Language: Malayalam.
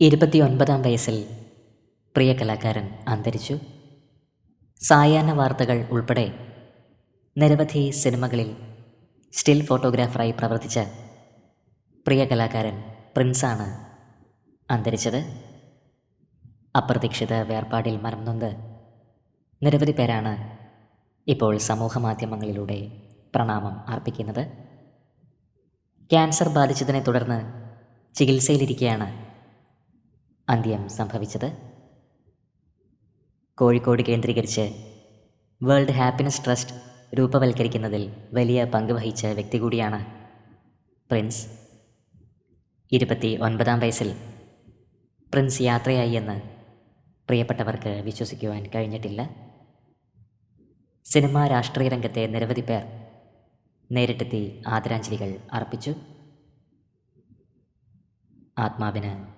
ഇരുപത്തിയൊൻപതാം വയസ്സിൽ പ്രിയ കലാകാരൻ അന്തരിച്ചു. സായാഹ്ന വാർത്തകൾ ഉൾപ്പെടെ നിരവധി സിനിമകളിൽ സ്റ്റിൽ ഫോട്ടോഗ്രാഫറായി പ്രവർത്തിച്ച പ്രിയ കലാകാരൻ പ്രിൻസാണ് അന്തരിച്ചത്. അപ്രതീക്ഷിത വേർപാടിൽ മനം നൊന്ത് നിരവധി പേരാണ് ഇപ്പോൾ സമൂഹ മാധ്യമങ്ങളിലൂടെ പ്രണാമം അർപ്പിക്കുന്നത്. ക്യാൻസർ ബാധിച്ചതിനെ തുടർന്ന് ചികിത്സയിലിരിക്കെയാണ് അന്ത്യം സംഭവിച്ചത്. കോഴിക്കോട് കേന്ദ്രീകരിച്ച് വേൾഡ് ഹാപ്പിനെസ് ട്രസ്റ്റ് രൂപവൽക്കരിക്കുന്നതിൽ വലിയ പങ്ക് വഹിച്ച വ്യക്തി കൂടിയാണ് പ്രിൻസ്. ഇരുപത്തി ഒൻപതാം വയസ്സിൽ പ്രിൻസ് യാത്രയായി എന്ന് പ്രിയപ്പെട്ടവർക്ക് വിശ്വസിക്കുവാൻ കഴിഞ്ഞിട്ടില്ല. സിനിമാ രാഷ്ട്രീയ രംഗത്തെ നിരവധി പേർ നേരിട്ടെത്തി ആദരാഞ്ജലികൾ അർപ്പിച്ചു. ആത്മാവിന്